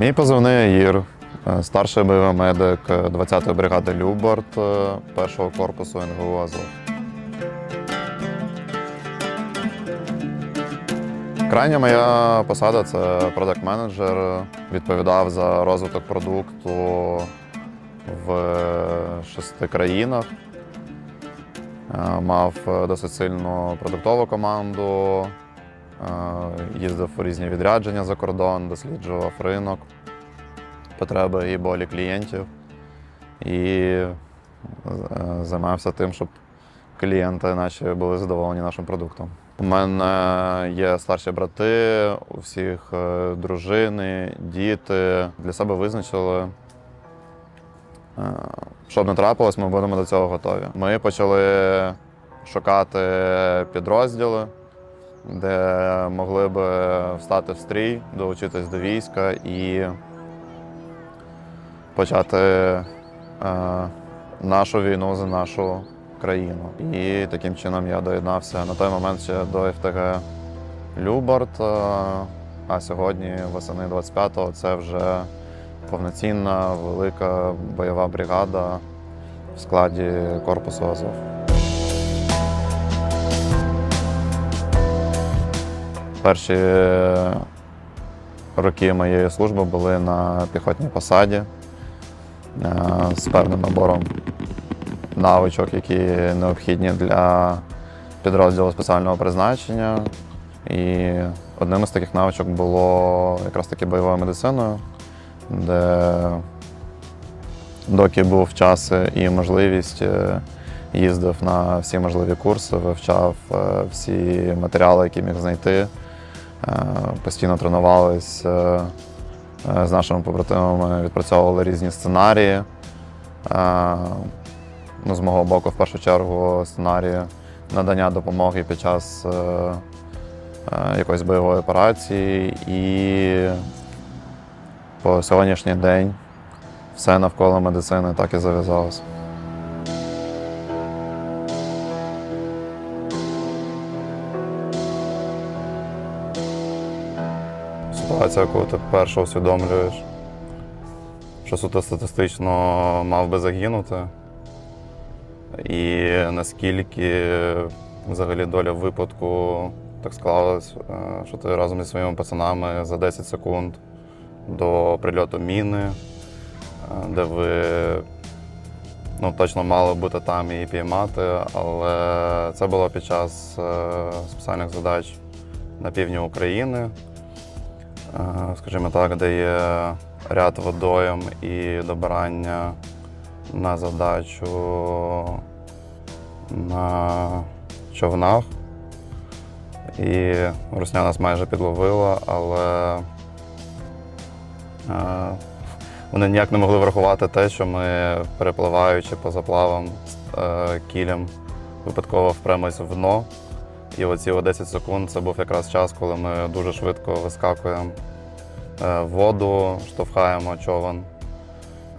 Мій позивний Аїр, е, старший бойовий медик 20-ї бригади Любард е, першого корпусу НГУ Азов. Крайня моя посада це продакт-менеджер. Відповідав за розвиток продукту в шести країнах. Е, Мав досить сильну продуктову команду, е, їздив у різні відрядження за кордон, досліджував ринок, потреби і болі клієнтів. І е, займався тим, щоб клієнти наші були задоволені нашим продуктом. У мене є старші брати, у всіх е, дружини, діти. Для себе визначили, е, що б не трапилось, ми будемо до цього готові. Ми почали шукати підрозділи, де могли б встати в стрій, долучитись до війська і почати е, нашу війну за нашу країну. І таким чином я доєднався на той момент ще до ФТГ Любард. е, А сьогодні, восени 25-го, це вже повноцінна велика бойова бригада в складі корпусу Азов. Перші роки моєї служби були на піхотній посаді е, з певним набором навичок, які необхідні для підрозділу спеціального призначення. І одним із таких навичок було якраз таки бойовою медициною, де доки був час і можливість, е, їздив на всі можливі курси, вивчав е, всі матеріали, які міг знайти. Е, Постійно тренувались е, е, з нашими побратимами, відпрацьовували різні сценарії. Ну, з мого боку, в першу чергу, сценарії надання допомоги під час якоїсь бойової операції. І по сьогоднішній день все навколо медицини так і зав'язалося. Ситуація, коли ти перше усвідомлюєш, що суто статистично мав би загинути. І наскільки взагалі доля випадку так склалась, е, що ти разом зі своїми пацанами за 10 секунд до прильоту міни, е, де ви ну, точно мали бути там і піймати, але це було під час е, спеціальних задач на півдні України, скажімо так, де є ряд водойм і добирання на задачу на човнах. І Русня нас майже підловила, але е, вони ніяк не могли врахувати те, що ми, перепливаючи по заплавам е, кілем, випадково впремось в дно. І оці 10 секунд це був якраз час, коли ми дуже швидко вискакуємо е, в воду, штовхаємо човен,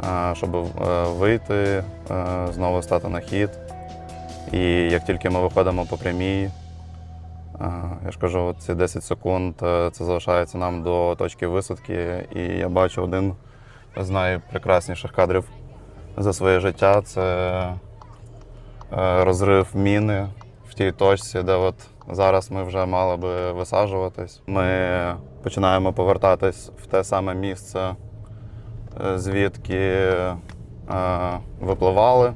е, щоб е, вийти, знову стати на хід. І як тільки ми виходимо по прямій, я ж кажу, ці 10 секунд це залишається нам до точки висадки. І я бачу один з найпрекрасніших кадрів за своє життя це розрив міни в тій точці, де от зараз ми вже мали би висаджуватись. Ми починаємо повертатись в те саме місце, е, звідки е, випливали.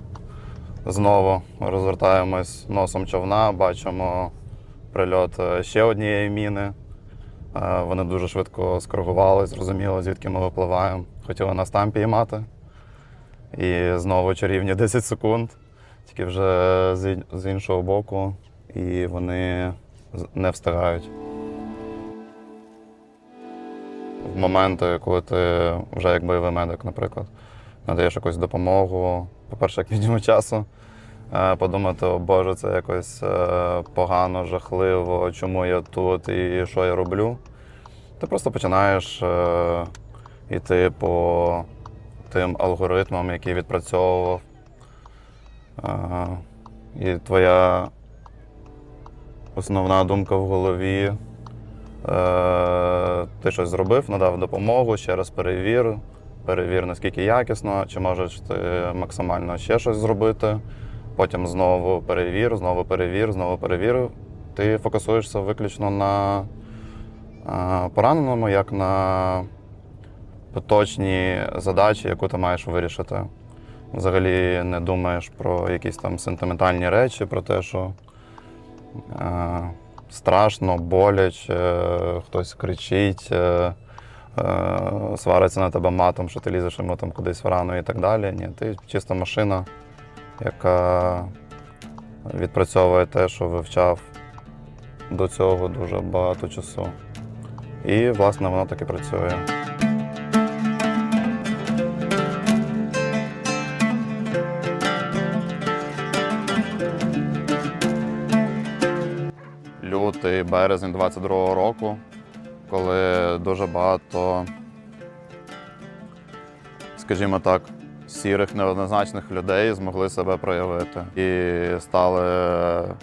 Знову розвертаємось носом човна, бачимо прильот е, ще однієї міни. Вони дуже швидко скоригували, зрозуміло, звідки ми випливаємо. Хотіли нас там піймати. І знову чарівні 10 секунд, тільки вже з іншого боку, і вони не встигають. В моменти, коли ти вже як бойовий медик, наприклад, надаєш якусь допомогу, по-перше, як мінімум часу, е, подумати, о Боже, це якось е, погано, жахливо, чому я тут і що я роблю. Ти просто починаєш е, йти по тим алгоритмам, які відпрацьовував. І твоя основна думка в голові Е, ти щось зробив, надав допомогу, ще раз перевір. Перевір, наскільки якісно, чи можеш ти максимально ще щось зробити. Потім знову перевір, знову перевір, знову перевір. Ти фокусуєшся виключно на е, пораненому, як на поточні задачі, яку ти маєш вирішити. Взагалі не думаєш про якісь там сентиментальні речі, про те, що е, страшно, боляче, хтось кричить, е, е, свариться на тебе матом, що ти лізеш йому там кудись в рану і так далі. Ні, ти чиста машина, яка відпрацьовує те, що вивчав до цього дуже багато часу. І, власне, воно так і працює. Лютий, березень 22-го року, коли дуже багато, скажімо так, сірих неоднозначних людей змогли себе проявити і стали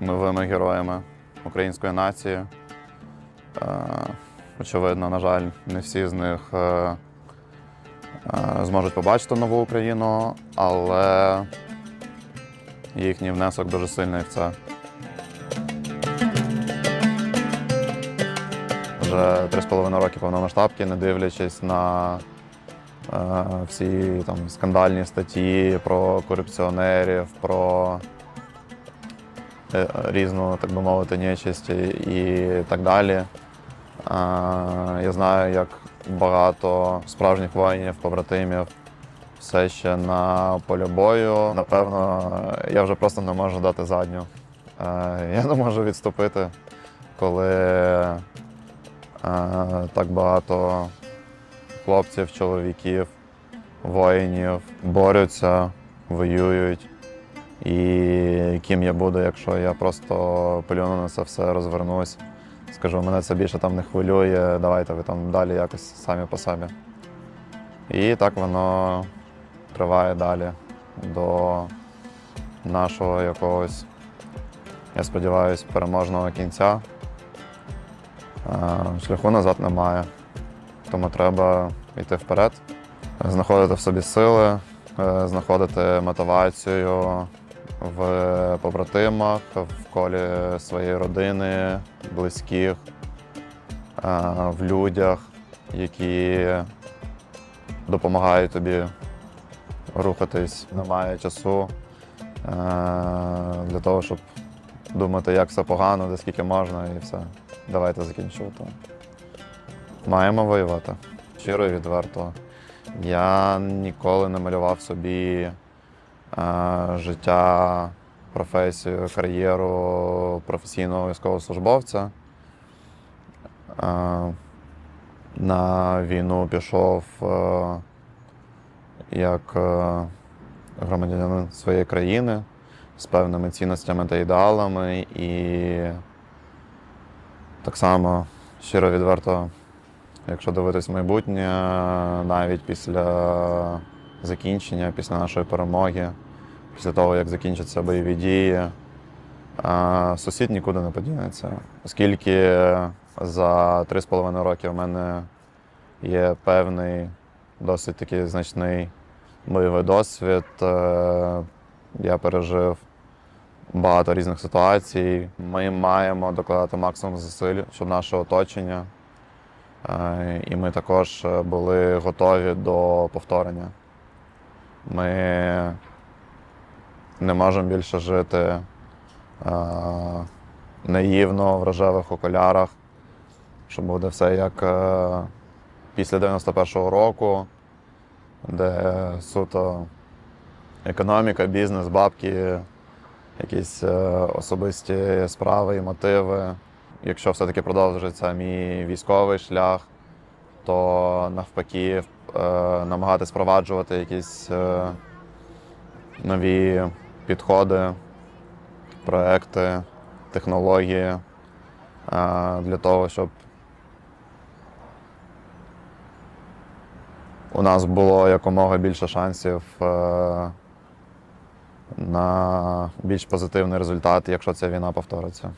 новими героями української нації. Е, Очевидно, на жаль, не всі з них е, е, зможуть побачити нову Україну, але їхній внесок дуже сильний в це. Вже три з половиною роки повномасштабки, не дивлячись на е, всі там скандальні статті про корупціонерів, про е, різну, так би мовити, нечисть і так далі. Е, Я знаю, як багато справжніх воїнів, побратимів все ще на полі бою. Напевно, я вже просто не можу дати задню. Е, Я не можу відступити, коли так багато хлопців, чоловіків, воїнів борються, воюють. І ким я буду, якщо я просто плюну на це все, розвернусь. Скажу, мене це більше там не хвилює, давайте ви там далі якось самі по собі. І так воно триває далі до нашого якогось, я сподіваюся, переможного кінця. Шляху назад немає. Тому треба йти вперед, знаходити в собі сили, е, знаходити мотивацію в побратимах, в колі своєї родини, близьких, е, в людях, які допомагають тобі рухатись. Немає часу е, для того, щоб думати, як все погано, де скільки можна, і все. Давайте закінчувати. Маємо воювати. Щиро і відверто. Я ніколи не малював собі е, життя, професію, кар'єру професійного військовослужбовця. Е, на війну пішов е, як е, громадянин своєї країни з певними цінностями та ідеалами і так само щиро відверто, якщо дивитись майбутнє, навіть після закінчення, після нашої перемоги, після того, як закінчаться бойові дії, сусід нікуди не подінеться. Оскільки за 3,5 роки в мене є певний досить такий значний бойовий досвід. е, Я пережив багато різних ситуацій. Ми маємо докладати максимум зусиль, щоб наше оточення. е, І ми також е, були готові до повторення. Ми не можемо більше жити е, наївно в рожевих окулярах, що буде все як після 91-го року, де суто економіка, бізнес, бабки, якісь е, особисті справи і мотиви. Якщо все-таки продовжиться мій військовий шлях, то навпаки е, намагатись впроваджувати якісь е, нові підходи, проекти, технології для того, щоб у нас було якомога більше шансів на більш позитивний результат, якщо ця війна повториться.